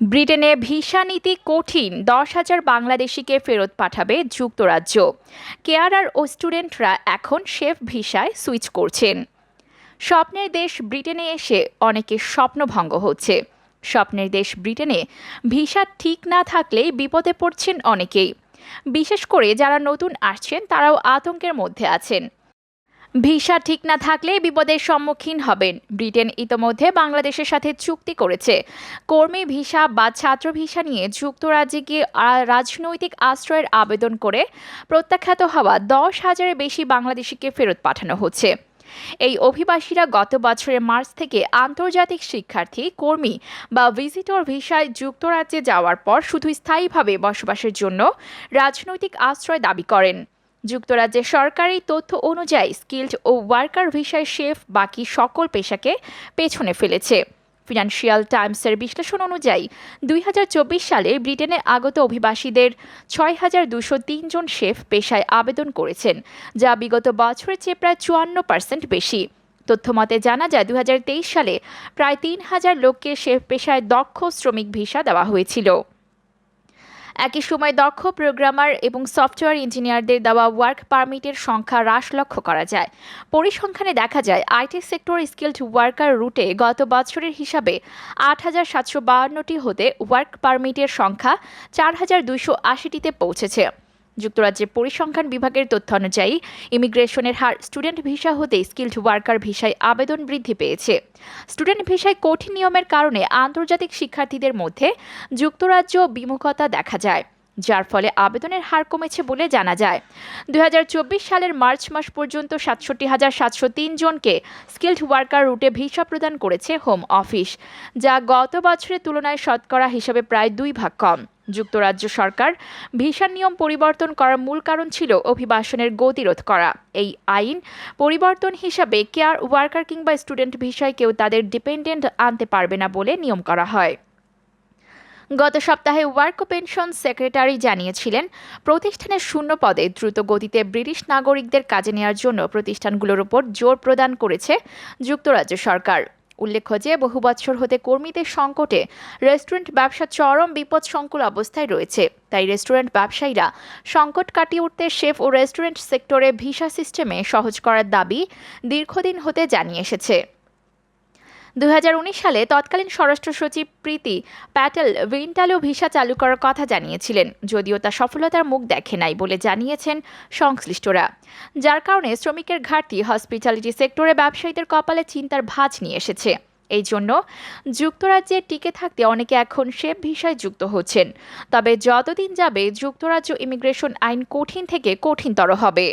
ব্রিটেনে ভিসা নীতি কঠিন, দশ হাজার বাংলাদেশিকে ফেরত পাঠাবে যুক্তরাজ্য। কেয়ারার ও স্টুডেন্টরা এখন শেফ ভিসায় সুইচ করছেন। স্বপ্নের দেশ ব্রিটেনে এসে অনেকের স্বপ্নভঙ্গ হচ্ছে। স্বপ্নের দেশ ব্রিটেনে ভিসা ঠিক না থাকলেই বিপদে পড়ছেন অনেকেই। বিশেষ করে যারা নতুন আসছেন, তারাও আতঙ্কের মধ্যে আছেন। ভিসা ঠিক না থাকলে বিপদের সম্মুখীন হবেন। ব্রিটেন ইতোমধ্যে বাংলাদেশের সাথে চুক্তি করেছে। কর্মী ভিসা বা ছাত্র ভিসা নিয়ে যুক্তরাজ্যে গিয়ে রাজনৈতিক আশ্রয়ের আবেদন করে প্রত্যাখ্যাত হওয়া দশ হাজারের বেশি বাংলাদেশিকে ফেরত পাঠানো হচ্ছে। এই অভিবাসীরা গত বছরের মার্চ থেকে আন্তর্জাতিক শিক্ষার্থী, কর্মী বা ভিজিটর ভিসায় যুক্তরাজ্যে যাওয়ার পর শুধু স্থায়ীভাবে বসবাসের জন্য রাজনৈতিক আশ্রয় দাবি করেন। যুক্তরাজ্যের সরকারি তথ্য অনুযায়ী স্কিল্ড ও ওয়ার্কার ভিসায় শেফ বাকি সকল পেশাকে পেছনে ফেলেছে। ফিনান্সিয়াল টাইমসের বিশ্লেষণ অনুযায়ী দুই হাজার চব্বিশ সালে ব্রিটেনে আগত অভিবাসীদের ছয় হাজার দুশো জন শেফ পেশায় আবেদন করেছেন, যা বিগত বছরের চেয়ে প্রায় চুয়ান্ন পার্সেন্ট বেশি। তথ্যমতে জানা যায়, দুই হাজার তেইশ সালে প্রায় তিন হাজার লোককে শেফ পেশায় দক্ষ শ্রমিক ভিসা দেওয়া হয়েছিল। একই সময় দক্ষ প্রোগ্রামার এবং সফটওয়্যার ইঞ্জিনিয়ারদের দেওয়া ওয়ার্ক পারমিটের সংখ্যা হ্রাস লক্ষ্য করা যায়। পরিসংখ্যানে দেখা যায়, আইটি সেক্টর স্কিল্ড ওয়ার্কার রুটে গত বছরের হিসাবে আট হাজার সাতশো বাহান্নটি হতে ওয়ার্ক পারমিটের সংখ্যা চার হাজার দুইশো আশিটিতে পৌঁছেছে। যুক্তরাজ্যের পরিসংখ্যান বিভাগের তথ্য অনুযায়ী, ইমিগ্রেশনের হার স্টুডেন্ট ভিসা হতে স্কিল্ড ওয়ার্কার ভিসায় আবেদন বৃদ্ধি পেয়েছে। স্টুডেন্ট ভিসায় কঠিন নিয়মের কারণে আন্তর্জাতিক শিক্ষার্থীদের মধ্যে যুক্তরাজ্য বিমুখতা দেখা যায়। যার ফলে আবেদনের হার কমেছে বলে জানা যায়। দুই হাজার চব্বিশ সালের মার্চ মাস পর্যন্ত সাতষট্টি হাজার সাতশো জনকে স্কিল্ড ওয়ার্কার রুটে ভিসা প্রদান করেছে হোম অফিস, যা গত বছরের তুলনায় শতকরা হিসাবে প্রায় দুই ভাগ কম। যুক্তরাজ্য সরকার ভিসার নিয়ম পরিবর্তন করার মূল কারণ ছিল অভিবাসনের গতিরোধ করা। এই আইন পরিবর্তন হিসাবে কেয়ার ওয়ার্কার কিংবা স্টুডেন্ট ভিসায় কেউ তাদের ডিপেন্ডেন্ট আনতে পারবে না বলে নিয়ম করা হয়। গত সপ্তাহে ওয়ার্ক পেনশন সেক্রেটারি জানিয়েছিলেন, প্রতিষ্ঠানের শূন্য পদে দ্রুত গতিতে ব্রিটিশ নাগরিকদের কাজে নেওয়ার জন্য প্রতিষ্ঠানগুলোর উপর জোর প্রদান করেছে যুক্তরাজ্য সরকার। উল্লেখ্য যে, বহু বছর হতে কর্মীদের সংকটে রেস্টুরেন্ট ব্যবসা চরম বিপদসংকুল অবস্থায় রয়েছে। তাই রেস্টুরেন্ট ব্যবসায়ীরা সংকট কাটিয়ে উঠতে শেফ ও রেস্টুরেন্ট সেক্টরে ভিসা সিস্টেমে সহজ করার দাবি দীর্ঘদিন হতে জানিয়ে এসেছে। উনিশ সালে তৎকালীন স্বরাষ্ট্র সচিব প্রীতি প্যাটেল উইন্টালো ভিসা চালু করার কথা জানিয়েছিলেন, যদিও তা সফলতার মুখ দেখে নাই বলে জানিয়েছেন সংশ্লিষ্টরা। যার কারণে শ্রমিকের ঘাটতি হসপিটালিটি সেক্টরে ব্যবসায়ীদের কপালে চিন্তার ভাঁজ নিয়ে এসেছে। এই জন্য যুক্তরাজ্যে টিকে থাকতে অনেকে এখন শেফ ভিসায় যুক্ত হচ্ছেন। তবে যতদিন যাবে যুক্তরাজ্য ইমিগ্রেশন আইন কঠিন থেকে কঠিনতর হবে।